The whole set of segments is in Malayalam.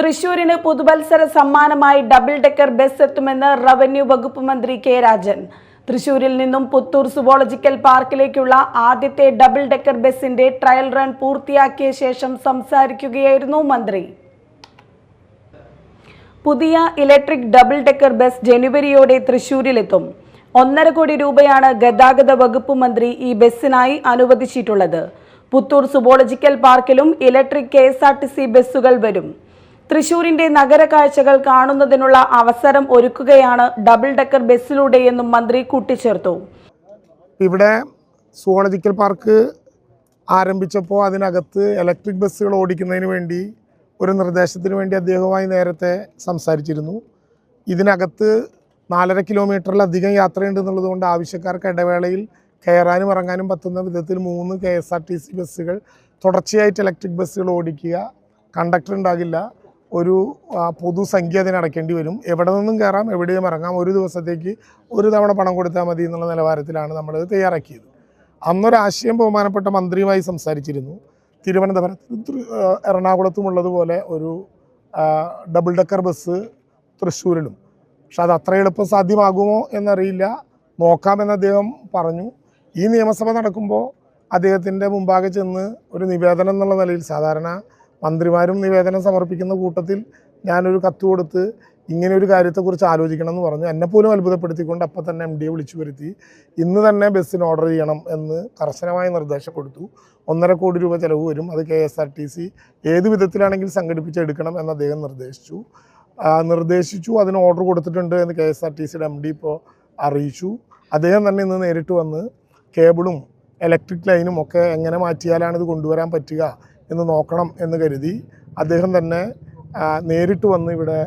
തൃശൂരിന് പുതുവത്സര സമ്മാനമായി ഡബിൾ ഡെക്കർ ബസ് എത്തുമെന്ന് റവന്യൂ വകുപ്പ് മന്ത്രി കെ രാജൻ. തൃശൂരിൽ നിന്നും പുത്തൂർ സുവോളജിക്കൽ പാർക്കിലേക്കുള്ള ആദ്യത്തെ ഡബിൾ ഡെക്കർ ബസിന്റെ ട്രയൽ റൺ പൂർത്തിയാക്കിയ ശേഷം സംസാരിക്കുകയായിരുന്നു മന്ത്രി. പുതിയ ഇലക്ട്രിക് ഡബിൾ ഡെക്കർ ബസ് ജനുവരിയോടെ തൃശൂരിലെത്തും. ഒന്നര കോടി രൂപയാണ് ഗതാഗത വകുപ്പ് മന്ത്രി ഈ ബസ്സിനായി അനുവദിച്ചിട്ടുള്ളത്. പുത്തൂർ സുവോളജിക്കൽ പാർക്കിലും ഇലക്ട്രിക് കെ ബസ്സുകൾ വരും. തൃശൂരിന്റെ നഗര കാഴ്ചകൾ കാണുന്നതിനുള്ള അവസരം ഒരുക്കുകയാണ് ഡബിൾ ഡെക്കർ ബസ്സിലൂടെയെന്നും മന്ത്രി കൂട്ടിച്ചേർത്തു. ഇവിടെ സുവോളജിക്കൽ പാർക്ക് ആരംഭിച്ചപ്പോൾ അതിനകത്ത് ഇലക്ട്രിക് ബസ്സുകൾ ഓടിക്കുന്നതിന് വേണ്ടി ഒരു നിർദ്ദേശത്തിന് വേണ്ടി അദ്ദേഹവുമായി നേരത്തെ സംസാരിച്ചിരുന്നു. ഇതിനകത്ത് നാലര കിലോമീറ്ററിലധികം യാത്രയുണ്ട് എന്നുള്ളതുകൊണ്ട് ആവശ്യക്കാർക്ക് ഇടവേളയിൽ കയറാനും ഇറങ്ങാനും പറ്റുന്ന വിധത്തിൽ മൂന്ന് K S R T C ബസ്സുകൾ തുടർച്ചയായിട്ട് ഇലക്ട്രിക് ബസ്സുകൾ ഓടിക്കുക. കണ്ടക്ടർ ഉണ്ടാകില്ല. ഒരു പൊതു പൊതുസംഖ്യ അടയ്ക്കേണ്ടി വരും. എവിടെ നിന്നും കയറാം എവിടെയും ഇറങ്ങാം ഒരു ദിവസത്തേക്ക് ഒരു തവണ പണം കൊടുത്താൽ മതി എന്നുള്ള നിലവാരത്തിലാണ് നമ്മളത് തയ്യാറാക്കിയത്. അന്നൊരാശയം ബഹുമാനപ്പെട്ട മന്ത്രിയുമായി സംസാരിച്ചിരുന്നു. തിരുവനന്തപുരത്ത് എറണാകുളത്തുമുള്ളതുപോലെ ഒരു ഡബിൾ ഡെക്കർ ബസ് തൃശ്ശൂരിലും. പക്ഷെ അത് അത്ര എളുപ്പം സാധ്യമാകുമോ എന്നറിയില്ല. നോക്കാമെന്ന് അദ്ദേഹം പറഞ്ഞു. ഈ നിയമസഭ നടക്കുമ്പോൾ അദ്ദേഹത്തിന്റെ മുമ്പാകെ ചെന്ന് ഒരു നിവേദനം എന്നുള്ള നിലയിൽ സാധാരണ മന്ത്രിമാരും നിവേദനം സമർപ്പിക്കുന്ന കൂട്ടത്തിൽ ഞാനൊരു കത്ത് കൊടുത്ത് ഇങ്ങനെ ഒരു കാര്യത്തെക്കുറിച്ച് ആലോചിക്കണം എന്ന് പറഞ്ഞു. എന്നെപ്പോലും അത്ഭുതപ്പെടുത്തിക്കൊണ്ട് അപ്പം തന്നെ എം ഡിയെ വിളിച്ചു വരുത്തി. ഇന്ന് തന്നെ ബസ്സിന് ഓർഡർ ചെയ്യണം എന്ന് കർശനമായ നിർദ്ദേശം കൊടുത്തു. ഒന്നര കോടി രൂപ ചിലവ് വരും. അത് K S R T C ഏത് വിധത്തിലാണെങ്കിലും സംഘടിപ്പിച്ചെടുക്കണം എന്ന് അദ്ദേഹം നിർദ്ദേശിച്ചു. നിർദ്ദേശിച്ചു. അതിന് ഓർഡർ കൊടുത്തിട്ടുണ്ട് എന്ന് കെ എസ് ആർ ടി സിയുടെ എം ഡി ഇപ്പോൾ അറിയിച്ചു. അദ്ദേഹം തന്നെ ഇന്ന് നേരിട്ട് വന്ന് കേബിളും ഇലക്ട്രിക് ലൈനും ഒക്കെ എങ്ങനെ മാറ്റിയാലാണ് ഇത് കൊണ്ടുവരാൻ പറ്റുക? എന്ന് നോക്കണം എന്ന് കരുതി അദ്ദേഹം തന്നെ നേരിട്ട് വന്ന് ഇവിടെ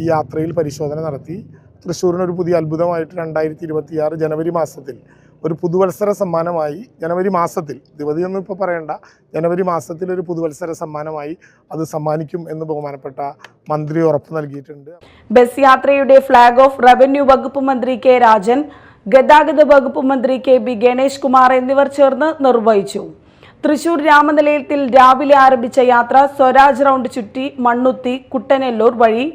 ഈ യാത്രയിൽ പരിശോധന നടത്തി. തൃശ്ശൂരിനൊരു പുതിയ അത്ഭുതമായിട്ട് രണ്ടായിരത്തി ഇരുപത്തിയാറ് ജനുവരി മാസത്തിൽ ഒരു പുതുവത്സര സമ്മാനമായി ജനുവരി മാസത്തിൽ ദിവതിയൊന്നും ഇപ്പോൾ പറയണ്ട ജനുവരി മാസത്തിൽ ഒരു പുതുവത്സര സമ്മാനമായി അത് സമ്മാനിക്കും എന്ന് ബഹുമാനപ്പെട്ട മന്ത്രി ഉറപ്പ് നൽകിയിട്ടുണ്ട്. ബസ് യാത്രയുടെ ഫ്ളാഗ് ഓഫ് റവന്യൂ വകുപ്പ് മന്ത്രി കെ രാജൻ ഗതാഗത വകുപ്പ് മന്ത്രി കെ ബി ഗണേഷ് കുമാർ എന്നിവർ ചേർന്ന് നിർവഹിച്ചു. തൃശൂർ രാമനിലയത്തിൽ രാവിലെ ആരംഭിച്ച യാത്ര സ്വരാജ് റൗണ്ട് ചുറ്റി മണ്ണുത്തി കുട്ടനെല്ലൂർ വഴി.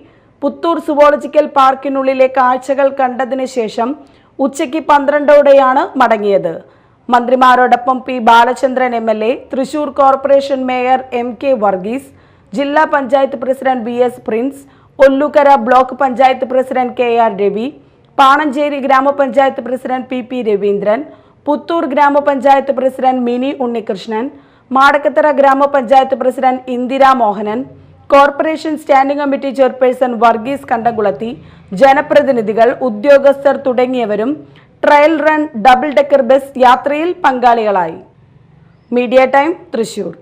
പുത്തൂർ സുവോളജിക്കൽ പാർക്കിനുള്ളിലെ കാഴ്ചകൾ കണ്ടതിന് ശേഷം ഉച്ചയ്ക്ക് പന്ത്രണ്ടോടെയാണ് മടങ്ങിയത്. മന്ത്രിമാരോടൊപ്പം P Balachandran M L A Thrissur corporation mayor M K Varghese ജില്ലാ panchayat president V S Prince Ollukara block panchayat president K R Ravi Panancheri grama panchayat president P P Raveendran Puthur grama panchayat president Mini Unnikrishnan Madakkathara grama panchayat president Indira Mohanan corporation standing committee chairperson Varghese Kandamkulathi ജനപ്രതിനിധികൾ ഉദ്യോഗസ്ഥർ തുടങ്ങിയവരും trial run double decker bus യാത്രയിൽ പങ്കാളികളായി. Media Time Thrissur.